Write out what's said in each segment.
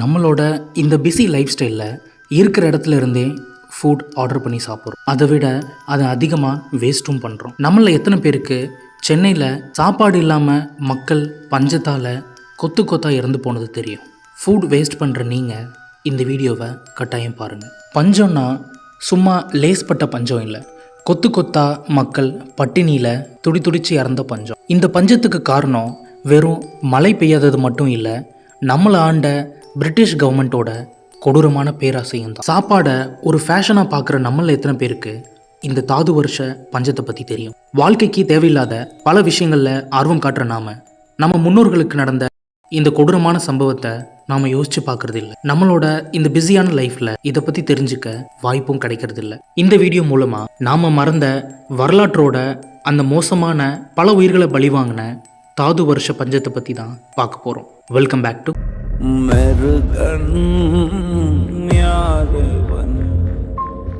நம்மளோட இந்த busy life ஸ்டைலில் இருக்கிற இடத்துல இருந்தே ஃபுட் ஆர்டர் பண்ணி சாப்பிட்றோம். அதை விட அதை அதிகமாக வேஸ்ட்டும் பண்ணுறோம் நம்மள எத்தனை பேருக்கு சென்னையில் சாப்பாடு இல்லாமல் மக்கள் பஞ்சத்தால் கொத்து கொத்தாக இறந்து போனது தெரியும். ஃபுட் வேஸ்ட் பண்ணுற நீங்கள் இந்த வீடியோவை கட்டாயம் பாருங்கள் பஞ்சம்னா சும்மா லேஸ்பட்ட பஞ்சம் இல்லை. கொத்து கொத்தா மக்கள் பட்டினியில் துடி துடிச்சு இறந்த பஞ்சம். இந்த பஞ்சத்துக்கு காரணம் வெறும் மழை பெய்யாதது மட்டும் இல்லை நம்மளை ஆண்ட பிரிட்டிஷ் கவர்மெண்ட்டோட கொடூரமான பேராசையும் தான் சாப்பாடை ஒரு ஃபேஷனாக பார்க்குற நம்மள எத்தனை பேருக்கு இந்த தாது வருஷ பஞ்சத்தை பற்றி தெரியும். வாழ்க்கைக்கு தேவையில்லாத பல விஷயங்களில் ஆர்வம் காட்டுற நாம நம்ம முன்னோர்களுக்கு நடந்த இந்த கொடூரமான சம்பவத்தை நாம் யோசிச்சு பார்க்கறது இல்லை நம்மளோட இந்த பிஸியான லைஃப்ல இதை பத்தி தெரிஞ்சுக்க வாய்ப்பும் கிடைக்கிறது இல்லை இந்த வீடியோ மூலமா நாம மறந்த வரலாற்றோட அந்த மோசமான பல உயிர்களை பலி வாங்கின தாது வருஷ பஞ்சத்தை பத்தி தான் பார்க்க போறோம். வெல்கம் பேக் டு மெருகன் யாதவன்?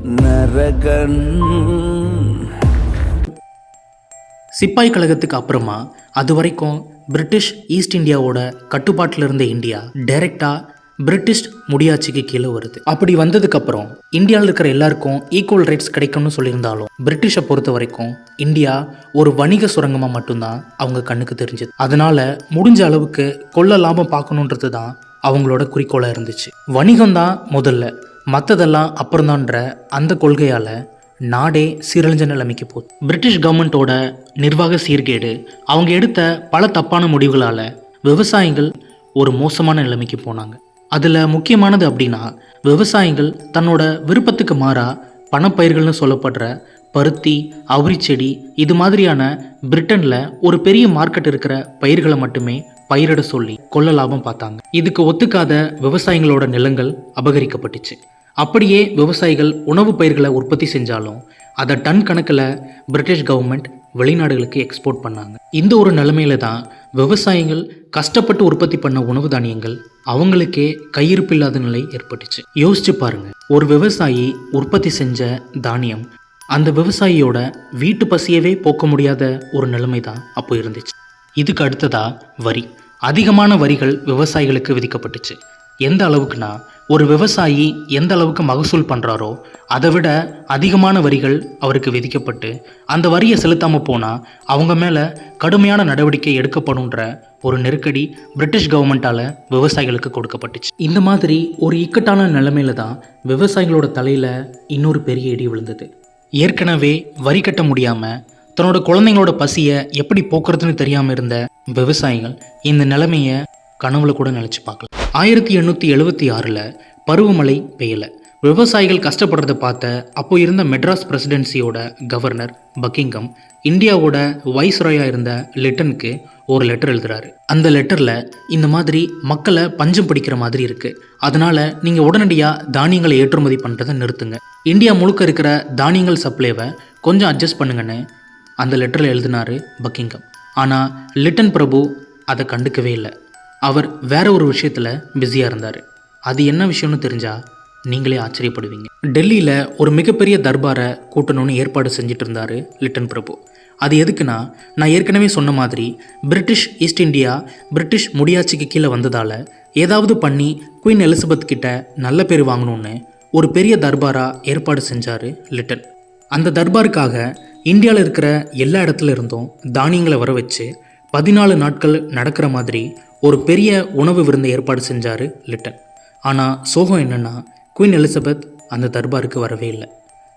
நரகன். சிப்பாய் கழகத்துக்கு அப்புறமா அது வரைக்கும் பிரிட்டிஷ் ஈஸ்ட் இந்தியாவோட கட்டுப்பாட்டில் இருந்த இந்தியா டைரக்டா பிரிட்டிஷ் முடியாட்சிக்கு கீழே வருது. அப்படி வந்ததுக்கு அப்புறம் இந்தியாவில் இருக்கிற எல்லாருக்கும் ஈக்குவல் ரைட்ஸ் கிடைக்கும்னு சொல்லியிருந்தாலும் பிரிட்டிஷை பொறுத்த வரைக்கும் இந்தியா ஒரு வணிக சுரங்கமாக மட்டும்தான் அவங்க கண்ணுக்கு தெரிஞ்சது. அதனால முடிஞ்ச அளவுக்கு கொள்ள லாபம் பார்க்கணுன்றது தான் அவங்களோட குறிக்கோளாக இருந்துச்சு. வணிகம் தான் முதல்ல. மற்றதெல்லாம் அப்புறம்தான்ற அந்த கொள்கையால் நாடே சீரழிஞ்ச நிலைமைக்கு போகுது. பிரிட்டிஷ் கவர்மெண்ட்டோட நிர்வாக சீர்கேடு அவங்க எடுத்த பல தப்பான முடிவுகளால் விவசாயிகள் ஒரு மோசமான நிலைமைக்கு போனாங்க. அதில் முக்கியமானது அப்படின்னா விவசாயிகள் தன்னோட விருப்பத்துக்கு மாறா பணப்பயிர்கள்னு சொல்லப்படுற பருத்தி அவுரிச்செடி இது மாதிரியான பிரிட்டனில் ஒரு பெரிய மார்க்கெட் இருக்கிற பயிர்களை மட்டுமே பயிரிட சொல்லி கொள்ள லாபம் பார்த்தாங்க. இதுக்கு ஒத்துக்காத விவசாயிகளோட நிலங்கள் அபகரிக்கப்பட்டுச்சு. அப்படியே விவசாயிகள் உணவு பயிர்களை உற்பத்தி செஞ்சாலும் அதை டன் கணக்கில் பிரிட்டிஷ் கவர்மெண்ட் வெளிநாடுகளுக்கு எக்ஸ்போர்ட் பண்ணாங்க. இந்த ஒரு நிலைமையில தான் விவசாயிகள் கஷ்டப்பட்டு உற்பத்தி பண்ண உணவு தானியங்கள் அவங்களுக்கே கையிருப்பு இல்லாத நிலை ஏற்பட்டுச்சு. யோசிச்சு பாருங்க. ஒரு விவசாயி உற்பத்தி செஞ்ச தானியம் அந்த விவசாயியோட வீட்டு பசியவே போக்க முடியாத ஒரு நிலைமை தான் அப்போ இருந்துச்சு. இதுக்கு அடுத்ததா வரி. அதிகமான வரிகள் விவசாயிகளுக்கு விதிக்கப்பட்டுச்சு. எந்த அளவுக்குனா ஒரு விவசாயி எந்த அளவுக்கு மகசூல் பண்ணுறாரோ அதை விட அதிகமான வரிகள் அவருக்கு விதிக்கப்பட்டு அந்த வரியை செலுத்தாமல் போனால் அவங்க மேலே கடுமையான நடவடிக்கை எடுக்கப்படும்ன்ற ஒரு நெருக்கடி பிரிட்டிஷ் கவர்மெண்ட்டால் விவசாயிகளுக்கு கொடுக்கப்பட்டுச்சு. இந்த மாதிரி ஒரு இக்கட்டான நிலைமையில தான் விவசாயிகளோட தலையில் இன்னொரு பெரிய இடி விழுந்தது. ஏற்கனவே வரி கட்ட முடியாமல் தன்னோட குழந்தைங்களோட பசியை எப்படி போக்குறதுன்னு தெரியாமல் இருந்த விவசாயிகள் இந்த நிலைமையை கனவுல கூட நினச்சி பார்க்கலாம். ஆயிரத்தி எண்ணூற்றி எழுபத்தி ஆறில் பருவமழை பெய்யலை. விவசாயிகள் கஷ்டப்படுறத பார்த்த அப்போ இருந்த மெட்ராஸ் பிரசிடென்சியோட கவர்னர் பக்கிங்கம் இந்தியாவோட வைஸ்ராயா இருந்த லிட்டனுக்கு ஒரு லெட்டர் எழுதுறாரு. அந்த லெட்டரில் இந்த மாதிரி மக்களை பஞ்சம் பிடிக்கிற மாதிரி இருக்குது அதனால் நீங்கள் உடனடியாக தானியங்களை ஏற்றுமதி பண்ணுறதை நிறுத்துங்க. இந்தியா முழுக்க இருக்கிற தானியங்கள் சப்ளைவை கொஞ்சம் அட்ஜஸ்ட் பண்ணுங்கன்னு அந்த லெட்டரில் எழுதினாரு பக்கிங்கம். ஆனால் லிட்டன் பிரபு அதை கண்டுக்கவே இல்லை. அவர் வேற ஒரு விஷயத்தில் பிஸியாக இருந்தார். அது என்ன விஷயம்னு தெரிஞ்சால் நீங்களே ஆச்சரியப்படுவீங்க. டெல்லியில் ஒரு மிகப்பெரிய தர்பாரை கூட்டணும்னு ஏற்பாடு செஞ்சுட்டு இருந்தார் லிட்டன் பிரபு. அது எதுக்குன்னா நான் ஏற்கனவே சொன்ன மாதிரி பிரிட்டிஷ் ஈஸ்ட் இந்தியா பிரிட்டிஷ் முடியாட்சிக்கு கீழே வந்ததால் ஏதாவது பண்ணி குயின் எலிசபெத் கிட்ட நல்ல பேர் வாங்கணும்னு ஒரு பெரிய தர்பாராக ஏற்பாடு செஞ்சார் லிட்டன். அந்த தர்பாருக்காக இந்தியாவில் இருக்கிற எல்லா இடத்துல இருந்தும் தானியங்களை வர வச்சு பதினாலு நாட்கள் நடக்கிற மாதிரி ஒரு பெரிய உணவு விருந்தை ஏற்பாடு செஞ்சார் லிட்டன். ஆனால் சோகம் என்னென்னா குயின் எலிசபெத் அந்த தர்பாருக்கு வரவே இல்லை.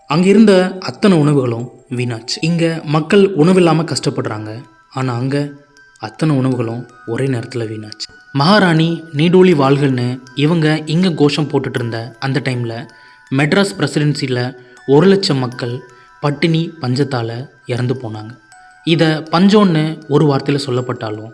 அங்கே இருந்த அத்தனை உணவுகளும் வீணாச்சு. இங்கே மக்கள் உணவில்லாமல் கஷ்டப்படுறாங்க. ஆனால் அங்கே அத்தனை உணவுகளும் ஒரே நேரத்தில் வீணாச்சு. மகாராணி நீடோலி வாழ்கள்னு இவங்க இங்கே கோஷம் போட்டுட்டு இருந்த அந்த டைமில் மெட்ராஸ் பிரசிடென்சியில் ஒரு லட்சம் மக்கள் பட்டினி பஞ்சத்தால் இறந்து போனாங்க. இதை பஞ்சம்னு ஒரு வார்த்தையில் சொல்லப்பட்டாலும்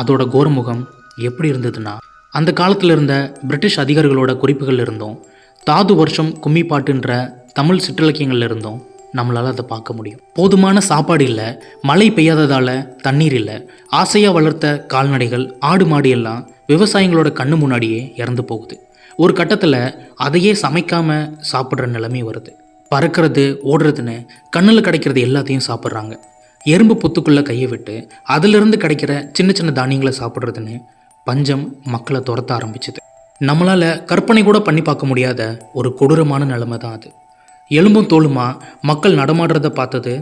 அதோட கோர்முகம் எப்படி இருந்ததுன்னா அந்த காலத்தில் இருந்த பிரிட்டிஷ் அதிகாரிகளோட குறிப்புகள் இருந்தும். தாது வருஷம் கும்மி பாட்டுன்ற தமிழ் சிற்றிலக்கியங்கள்ல இருந்தும். நம்மளால் அதை பார்க்க முடியும். போதுமான சாப்பாடு இல்லை மழை பெய்யாததால் தண்ணீர் இல்லை ஆசையாக வளர்த்த கால்நடைகள் ஆடு மாடு எல்லாம் விவசாயிகளோட கண்ணு முன்னாடியே இறந்து போகுது. ஒரு கட்டத்தில் அதையே சமைக்காமல் சாப்பிட்ற நிலைமை வருது. பறக்கிறது ஓடுறதுன்னு கண்ணில் கிடைக்கிறது எல்லாத்தையும் சாப்பிட்றாங்க. எறும்பு புத்துக்குள்ளே கையை விட்டு அதிலிருந்து கிடைக்கிற சின்ன சின்ன தானியங்களை சாப்பிட்றதுன்னு பஞ்சம் மக்களை துரத்த ஆரம்பிச்சுது. நம்மளால் கற்பனை கூட பண்ணி பார்க்க முடியாத ஒரு கொடூரமான நிலைமை தான் அது. எலும்பும் தோலுமா மக்கள் நடமாடுறத பார்த்தது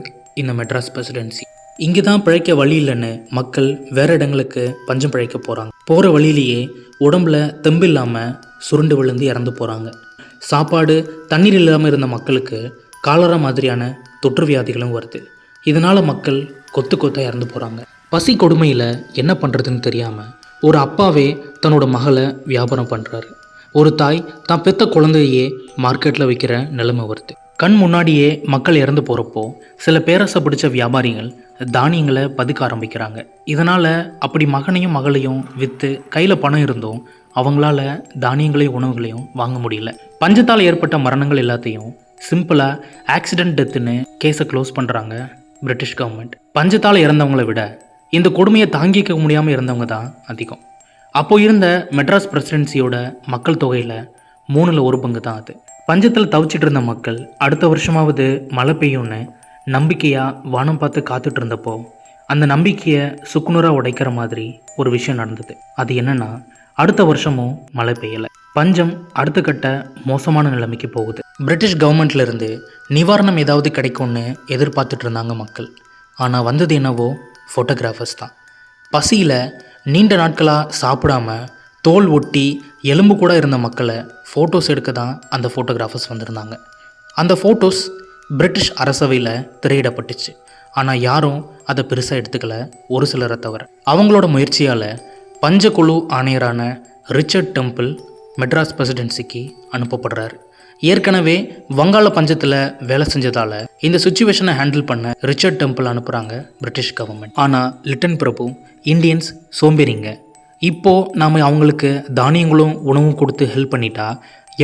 இந்த மெட்ராஸ் பிரசிடென்சி. இங்கே தான் பிழைக்க வழி இல்லைன்னு மக்கள் வேற இடங்களுக்கு பஞ்சம் பிழைக்க போகிறாங்க போகிற வழியிலேயே உடம்புல தெம்பு இல்லாமல் சுருண்டு விழுந்து இறந்து போகிறாங்க சாப்பாடு தண்ணீர் இல்லாமல் இருந்த மக்களுக்கு காலரா மாதிரியான தொற்று வியாதிகளும் வருது. இதனால் மக்கள் கொத்து கொத்தாக இறந்து போகிறாங்க பசி கொடுமையில் என்ன பண்ணுறதுன்னு தெரியாமல் ஒரு அப்பாவே தன்னோட மகளை வியாபாரம் பண்ணுறாரு ஒரு தாய் தான் பெத்த குழந்தையே மார்க்கெட்டில் விற்கிற நிலைமை வருது. கண் முன்னாடியே மக்கள் இறந்து போகிறப்போ சில பேரசை பிடிச்ச வியாபாரிகள் தானியங்களை பதுக்க ஆரம்பிக்கிறாங்க. இதனால் அப்படி மகனையும் மகளையும் விற்று கையில் பணம் இருந்தும் அவங்களால தானியங்களையும் உணவுகளையும் வாங்க முடியல. பஞ்சத்தால் ஏற்பட்ட மரணங்கள் எல்லாத்தையும் சிம்பிளாக ஆக்சிடென்ட் டெத்துன்னு கேஸை க்ளோஸ் பண்ணுறாங்க பிரிட்டிஷ் கவர்மெண்ட் பஞ்சத்தால் இறந்தவங்களை விட இந்த கொடுமையை தாங்கிக்க முடியாமல் இருந்தவங்க தான் அதிகம். அப்போ இருந்த மெட்ராஸ் பிரசிடென்சியோட மக்கள் தொகையில் மூணில் ஒரு பங்கு தான் அது. பஞ்சத்தில் தவிச்சிட்டு இருந்த மக்கள் அடுத்த வருஷமாவது மழை பெய்யும்னு நம்பிக்கையாக வானம் பார்த்து காத்துட்டு இருந்தப்போ அந்த நம்பிக்கையை சுக்குநூறாக உடைக்கிற மாதிரி ஒரு விஷயம் நடந்தது. அது என்னென்னா அடுத்த வருஷமும் மழை பெய்யலை. பஞ்சம் அடுத்த கட்ட மோசமான நிலைமைக்கு போகுது. பிரிட்டிஷ் கவர்மெண்ட்லேருந்து நிவாரணம் ஏதாவது கிடைக்கும்னு எதிர்பார்த்துட்டு இருந்தாங்க மக்கள். ஆனால் வந்தது என்னவோ ஃபோட்டோகிராஃபர்ஸ் தான். பசியில் நீண்ட நாட்களாக சாப்பிடாம தோல் ஒட்டி எலும்பு கூட இருந்த மக்களை ஃபோட்டோஸ் எடுக்க தான் அந்த ஃபோட்டோகிராஃபர்ஸ் வந்திருந்தாங்க. அந்த ஃபோட்டோஸ் பிரிட்டிஷ் அரசவையில் திரையிடப்பட்டுச்சு. ஆனால் யாரும் அதை பெருசாக எடுத்துக்கல ஒரு சிலரை தவிர. அவங்களோட முயற்சியால் பஞ்சக்குழு ஆணையரான ரிச்சர்ட் டெம்பிள் மெட்ராஸ் பிரசிடென்சிக்கு அனுப்பப்படுறார். ஏற்கனவே வங்காள பஞ்சத்தில் வேலை செஞ்சதால் இந்த சுச்சுவேஷனை ஹேண்டில் பண்ண ரிச்சர்ட் டெம்பிள் அனுப்புகிறாங்க பிரிட்டிஷ் கவர்மெண்ட் ஆனால் லிட்டன் பிரபு இந்தியன்ஸ் சோம்பேறிங்க. இப்போது நாம் அவங்களுக்கு தானியங்களும் உணவும் கொடுத்து ஹெல்ப் பண்ணிட்டா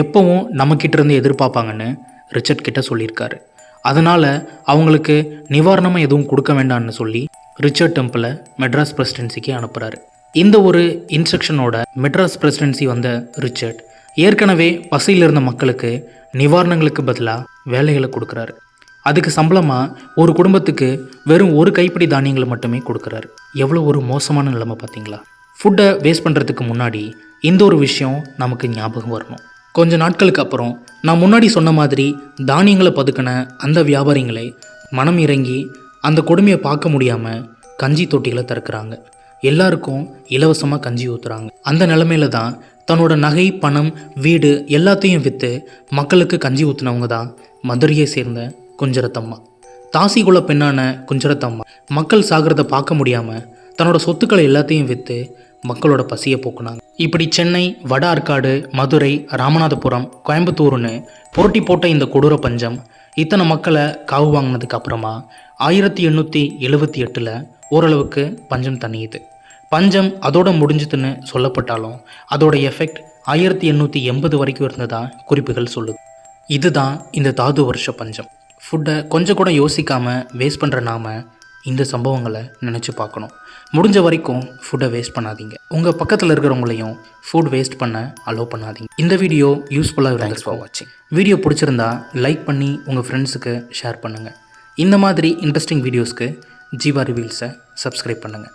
எப்போவும் நம்மக்கிட்ட இருந்து எதிர்பார்ப்பாங்கன்னு ரிச்சர்ட் கிட்ட சொல்லியிருக்காரு. அதனால் அவங்களுக்கு நிவாரணமாக எதுவும் கொடுக்க வேண்டாம்னு சொல்லி ரிச்சர்ட் டெம்பிளை மெட்ராஸ் பிரசிடென்சிக்கு அனுப்புகிறாரு இந்த ஒரு இன்ஸ்ட்ரக்ஷனோட மெட்ராஸ் பிரசிடென்சி வந்த ரிச்சர்ட் ஏற்கனவே பசியில் இருந்த மக்களுக்கு நிவாரணங்களுக்கு பதிலாக வேலைகளை கொடுக்குறாரு. அதுக்கு சம்பளமாக ஒரு குடும்பத்துக்கு வெறும் ஒரு கைப்பிடி தானியங்களை மட்டுமே கொடுக்குறாரு. எவ்வளோ ஒரு மோசமான நிலைமை பார்த்தீங்களா? ஃபுட்டை வேஸ்ட் பண்ணுறதுக்கு முன்னாடி இந்த ஒரு விஷயம் நமக்கு ஞாபகம் வரணும். கொஞ்ச நாட்களுக்கு அப்புறம் நான் முன்னாடி சொன்ன மாதிரி தானியங்களை பதுக்கின அந்த வியாபாரிகளை மனம் இறங்கி அந்த கொடுமையை பார்க்க முடியாமல் கஞ்சி தொட்டிகளை திறக்கிறாங்க. எல்லாருக்கும் இலவசமாக கஞ்சி ஊற்றுறாங்க அந்த நிலமையில தான் தன்னோட நகை பணம் வீடு எல்லாத்தையும் விற்று மக்களுக்கு கஞ்சி ஊற்றுனவங்க தான் மதுரையை சேர்ந்த குஞ்சரத்தம்மா. தாசிகுல பெண்ணான குஞ்சரத்தம்மா மக்கள் சாகிறத பார்க்க முடியாமல் தன்னோட சொத்துக்களை எல்லாத்தையும் விற்று மக்களோட பசியை போக்குனாங்க. இப்படி சென்னை வட ஆற்காடு மதுரை ராமநாதபுரம் கோயம்புத்தூர்னு புரட்டி போட்ட இந்த கொடூர பஞ்சம் இத்தனை மக்களை காவு வாங்கினதுக்கு அப்புறமா ஆயிரத்தி எண்ணூற்றி எழுபத்தி எட்டில் ஓரளவுக்கு பஞ்சம் தணியுது. பஞ்சம் அதோட முடிஞ்சுதுன்னு சொல்லப்பட்டாலும் அதோட எஃபெக்ட் ஆயிரத்தி எண்ணூற்றி எண்பது வரைக்கும் இருந்ததா குறிப்புகள் சொல்லுது. இதுதான் இந்த தாது வருஷ பஞ்சம். ஃபுட்டை கொஞ்சம் கூட யோசிக்காமல் வேஸ்ட் பண்ணுற நாம இந்த சம்பவங்களை நினச்சி பார்க்கணும். முடிஞ்ச வரைக்கும் ஃபுட்டை வேஸ்ட் பண்ணாதீங்க. உங்கள் பக்கத்தில் இருக்கிறவங்களையும் ஃபுட் வேஸ்ட் பண்ண அலோவ் பண்ணாதீங்க. இந்த வீடியோ யூஸ்ஃபுல்லாக தேங்க்ஸ் ஃபார் வாட்சிங் வீடியோ பிடிச்சிருந்தா லைக் பண்ணி உங்கள் ஃப்ரெண்ட்ஸுக்கு ஷேர் பண்ணுங்கள் இந்த மாதிரி இன்ட்ரெஸ்டிங் வீடியோஸ்க்கு ஜீவா ரிவீல்ஸை சப்ஸ்கிரைப் பண்ணுங்கள்